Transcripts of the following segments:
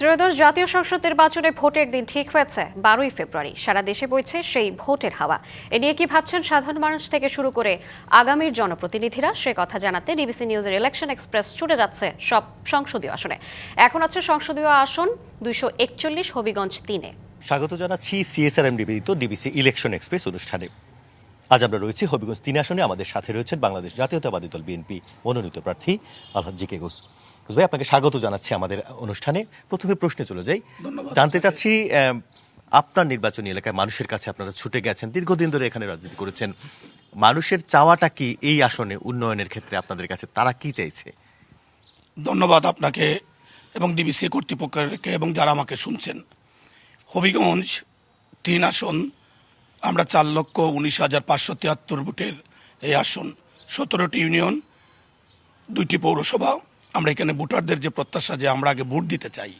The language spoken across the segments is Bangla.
ত্রয়োদশ জাতীয় সংসদ নির্বাচনে ভোটের দিন ঠিক হয়েছে। বারোই ফেব্রুয়ারি সারা দেশে বইছে সেই ভোটের হাওয়া। এ নিয়ে কি ভাবছেন সাধারণ মানুষ থেকে শুরু করে আগামীর জনপ্রতিনিধিরা? সে কথা জানাতে ডিবিসি নিউজের ইলেকশন এক্সপ্রেস ছুটে যাচ্ছে সব সংসদীয় আসনে। এখন আছে সংসদীয় আসন দুইশো একচল্লিশ হবিগঞ্জ তিনে। স্বাগত জানাচ্ছি সিএসআরএম নিবেদিত ডিবিসি ইলেকশন এক্সপ্রেস অনুষ্ঠানে। আজ আমরা রয়েছি হবিগঞ্জ তিন আসনে। আমাদের সাথে রয়েছেন বাংলাদেশ জাতীয়তাবাদী দল বিএনপি মনোনীত প্রার্থী আলহাজ জি কে ঘোষ ঘোষ ভাই আপনাকে স্বাগত জানাচ্ছি আমাদের অনুষ্ঠানে। প্রথমে প্রশ্নে চলে যাই। জানতে চাচ্ছি আপনার নির্বাচনী এলাকায় মানুষের কাছে আপনারা ছুটে গেছেন দীর্ঘদিন ধরে এখানে রাজনীতি করেছেন। মানুষের চাওয়াটা কি এই আসনে উন্নয়নের ক্ষেত্রে আপনাদের কাছে তারা কি চাইছে? ধন্যবাদ আপনাকে এবং ডিবিসি কর্তৃপক্ষকে এবং যারা আমাকে শুনছেন। হবিগঞ্জ তিন আসন আমরা চার লক্ষ উনিশ হাজার পাঁচশো তিয়াত্তর ভোটের এই আসন সতেরোটি ইউনিয়ন দুইটি পৌরসভা আমরা এখানে ভোটারদের যে প্রত্যাশা যে আমরা আগে ভোট দিতে চাই,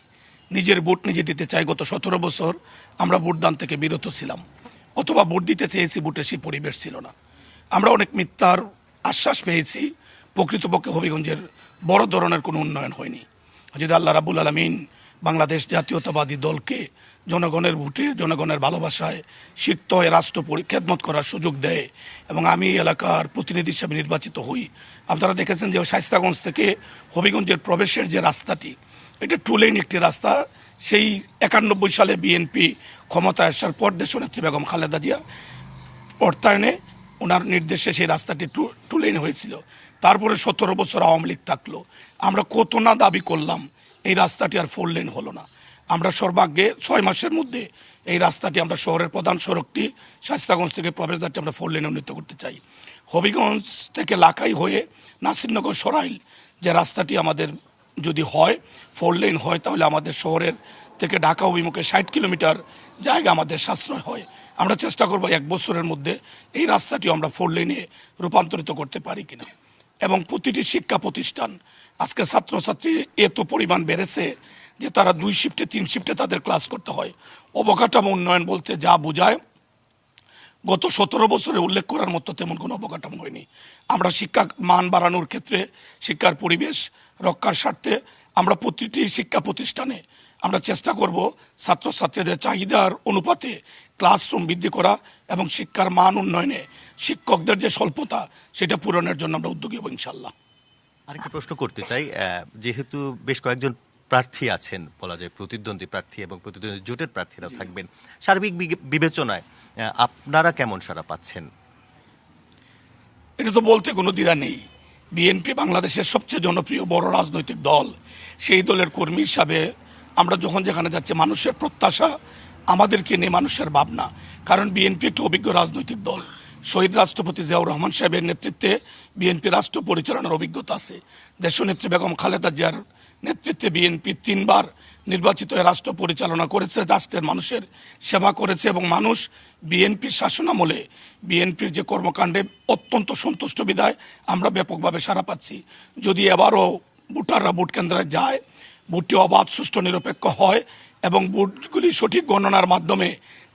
নিজের ভোট নিজে দিতে চাই, গত সতেরো বছর আমরা ভোটদান থেকে বিরত ছিলাম, অথবা ভোট দিতে চেয়েছি, ভোটে সেই পরিবেশ ছিল না। আমরা অনেক মিথ্যার আশ্বাস পেয়েছি, প্রকৃতপক্ষে হবিগঞ্জের বড় ধরনের কোনো উন্নয়ন হয়নি। যদি আল্লাহ রাবুল আলমিন বাংলাদেশ জাতীয়তাবাদী দলকে জনগণের ভোটে, জনগণের ভালোবাসায় সিক্ত হয়ে রাষ্ট্র খেদমত করার সুযোগ দেয় এবং আমি এলাকার প্রতিনিধি হিসাবে নির্বাচিত হই। আপনারা দেখেছেন যে শাইস্তাগঞ্জ থেকে হবিগঞ্জের প্রবেশের যে রাস্তাটি, এটা টু লেন একটি রাস্তা। সেই একানব্বই সালে বিএনপি ক্ষমতায় আসার পর দেশনেত্রী বেগম খালেদা জিয়া অর্থায়নে ওনার নির্দেশে সেই রাস্তাটি টু- লেন হয়েছিল। তারপরে সতেরো বছর আওয়ামী লীগ থাকল। আমরা কত না দাবি করলাম, এই রাস্তাটি আর ফোর লেন হলো না। আমরা সর্বাগ্যে ছয় মাসের মধ্যে এই রাস্তাটি আমরা শহরের প্রধান সড়কটি, শাস্তাগঞ্জ থেকে প্রবেশদ্বারটি আমরা ফোর লেনে উন্নীত করতে চাই। হবিগঞ্জ থেকে লাকাই হয়ে নাসিরনগর সরাইল যে রাস্তাটি আমাদের যদি হয়, ফোর লেন হয়, তাহলে আমাদের শহরের থেকে ঢাকা অভিমুখে ষাট কিলোমিটার জায়গা আমাদের সাশ্রয় হয়। আমরা চেষ্টা করব এক বছরের মধ্যে এই রাস্তাটি আমরা ফোর লেনে রূপান্তরিত করতে পারি কিনা। এবং প্রতিটি শিক্ষা প্রতিষ্ঠান, আজকে ছাত্রছাত্রী এত পরিমাণ বেড়েছে যে তারা দুই শিফটে তিন শিফটে তাদের ক্লাস করতে হয়। অবকাঠামো উন্নয়ন বলতে যা বোঝায়, গত সতেরো বছরে উল্লেখ করার মতো তেমন কোনো অবকাঠামো হয়নি। আমরা শিক্ষা মান বাড়ানোর ক্ষেত্রে, শিক্ষার পরিবেশ রক্ষার স্বার্থে আমরা প্রতিটি শিক্ষা প্রতিষ্ঠানে আমরা চেষ্টা করব ছাত্রছাত্রীদের চাহিদার অনুপাতে ক্লাসরুম বৃদ্ধি করা এবং শিক্ষার মান উন্নয়নে শিক্ষকদের যে স্বল্পতা সেটা পূরণের জন্য আমরা উদ্যোগী হব ইনশাল্লাহ আরেকটা প্রশ্ন করতে চাই যেহেতু বেশ কয়েকজন প্রার্থী আছেন বলা যায় প্রতিদ্বন্দ্বী প্রার্থী এবং প্রতিদ্বন্দ্বী জোটের প্রার্থীরা থাকবেন সার্বিক বিবেচনায় আপনারা কেমন সারা পাচ্ছেন? এটা তো বলতে কোনো দ্বিধা নেই। বিএনপি বাংলাদেশের সবচেয়ে জনপ্রিয় বড় রাজনৈতিক দল। সেই দলের কর্মী হিসাবে আমরা যখন যেখানে যাচ্ছি, মানুষের প্রত্যাশা আমাদেরকে নিয়ে মানুষের ভাবনা। কারণ বিএনপি একটি অভিজ্ঞ রাজনৈতিক দল। শহীদ রাষ্ট্রপতি জিয়াউর রহমান সাহেবের নেতৃত্বে বিএনপি রাষ্ট্র পরিচালনার অভিজ্ঞতা আছে। দেশনেত্রী বেগম খালেদা জিয়ার নেতৃত্বে বিএনপি তিনবার নির্বাচিত রাষ্ট্র পরিচালনা করেছে, রাষ্ট্রের মানুষের সেবা করেছে এবং মানুষ বিএনপির শাসনামলে, বিএনপির যে কর্মকাণ্ডে অত্যন্ত সন্তুষ্ট বিদায় আমরা ব্যাপকভাবে সারা পাচ্ছি। যদি এবারও ভোটাররা ভোট কেন্দ্রে যায়, ভোটটি অবাধ, সুষ্ঠু, নিরপেক্ষ হয় এবং ভোটগুলি সঠিক গণনার মাধ্যমে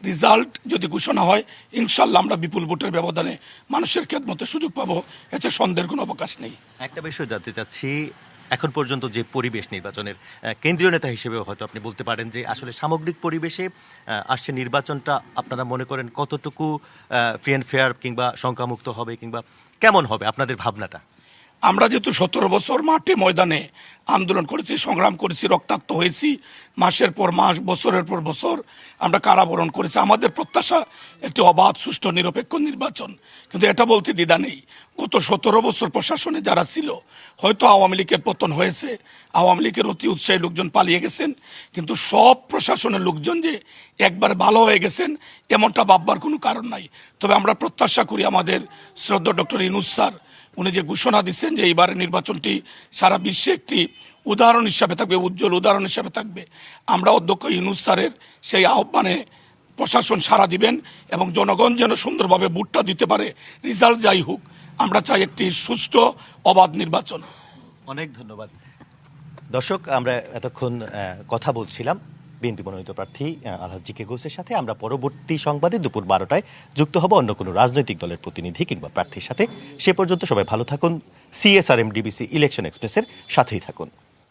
রেজাল্ট যদি ঘোষণা হয়, ইনশাল্লাহ আমরা বিপুল ভোটের ব্যবধানে মানুষের খেদমতে সুযোগ পাবো। এতে সন্দেহের কোনো অবকাশ নেই। একটা বিষয় জানতে চাচ্ছি এখন পর্যন্ত যে পরিবেশ নির্বাচনের কেন্দ্রীয় নেতা হিসেবে হয়তো আপনি বলতে পারেন যে আসলে সামগ্রিক পরিবেশে আসছে নির্বাচনটা, আপনারা মনে করেন কতটুকু ফ্রি অ্যান্ড ফেয়ার কিংবা শঙ্কামুক্ত হবে কিংবা কেমন হবে আপনাদের ভাবনাটা? আমরা যেহেতু সতেরো বছর মাঠে ময়দানে আন্দোলন করেছি, সংগ্রাম করেছি, রক্তাক্ত হয়েছি, মাসের পর মাস, বছরের পর বছর আমরা কারাবরণ করেছি। আমাদের প্রত্যাশা একটি অবাধ, সুষ্ঠু, নিরপেক্ষ নির্বাচন। কিন্তু এটা বলতে দ্বিধা নেই। গত সতেরো বছর প্রশাসনে যারা ছিল, হয়তো আওয়ামী লীগের পতন হয়েছে। আওয়ামী লীগের অতি উৎসাহী লোকজন পালিয়ে গেছেন। কিন্তু সব প্রশাসনের লোকজন যে একবার ভালো হয়ে গেছেন, এমনটা ভাববার কোনো কারণ নাই। তবে আমরা প্রত্যাশা করি আমাদের শ্রদ্ধা ডক্টর ইনুস স্যার উনি যে ঘোষণা দিচ্ছেন যে এইবারের নির্বাচনটি সারা বিশ্বে একটি উদাহরণ হিসাবে থাকবে, উজ্জ্বল উদাহরণ হিসাবে থাকবে, আমরা অধ্যক্ষ ইউনুস স্যারের সেই আহ্বানে প্রশাসন সাড়া দিবেন এবং জনগণ যেন সুন্দরভাবে ভোটটা দিতে পারে, রেজাল্ট যাই হোক, আমরা চাই একটি সুষ্ঠু, অবাধ নির্বাচন। অনেক ধন্যবাদ। দর্শক, আমরা এতক্ষণ কথা বলছিলাম। বিএনপি মনোনীত প্রার্থী আলহাজ জিকে ঘোষের সাথে আমরা পরবর্তী সংবাদে দুপুর বারোটায় যুক্ত হব অন্য কোনো রাজনৈতিক দলের প্রতিনিধি কিংবা প্রার্থীর সাথে। সে পর্যন্ত সবাই ভালো থাকুন। সিএসআরএম ডিবিসি ইলেকশন এক্সপ্রেসের সাথেই থাকুন।